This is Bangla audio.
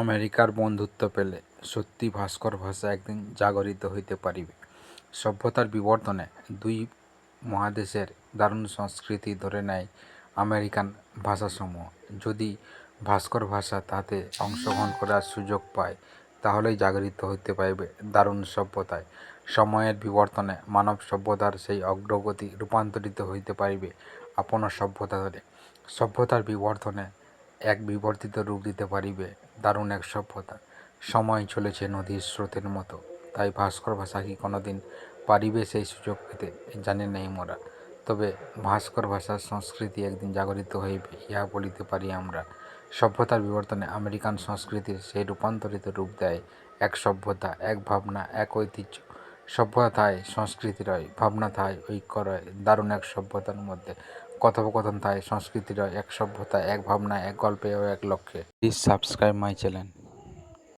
আমেরিকার বন্ধুত্ব পেলে সত্যি ভাস্কর ভাষা একদিন জাগরিত হইতে পারিবে। সভ্যতার বিবর্তনে দুই মহাদেশের দারুণ সংস্কৃতি ধরে নেয় আমেরিকান ভাষাসমূহ। যদি ভাস্কর ভাষা তাতে অংশগ্রহণ করার সুযোগ পায়, তাহলেই জাগরিত হইতে পারবে দারুণ সভ্যতায়। সময়ের বিবর্তনে মানব সভ্যতার সেই অগ্রগতি রূপান্তরিত হইতে পারিবে আপন ধরে সভ্যতার বিবর্তনে এক বিবর্তিত রূপ দিতে পারিবে। দারুণ এক সভ্যতা। সময় চলেছে নদীর স্রোতের মতো। তাই ভাস্কর ভাষা কি কোনোদিন পারিবে সেই সুযোগ পেতে? জানি নাই মোরা। তবে ভাস্কর ভাষার সংস্কৃতি একদিন জাগরিত হইবে, ইহা বলিতে পারি আমরা। সভ্যতার বিবর্তনে আমেরিকান সংস্কৃতির সেই রূপান্তরিত রূপ দেয় এক সভ্যতা, এক ভাবনা, এক ঐতিহ্য। সভ্যতায় সংস্কৃতি রয় ভাবনা থায় ঐক্য রয় দারুণ এক সভ্যতার মধ্যে। কথোপকথন থায় সংস্কৃতি রয় এক সভ্যতা, এক ভাবনা, এক গল্পে ও এক লক্ষ্যে। Please subscribe my channel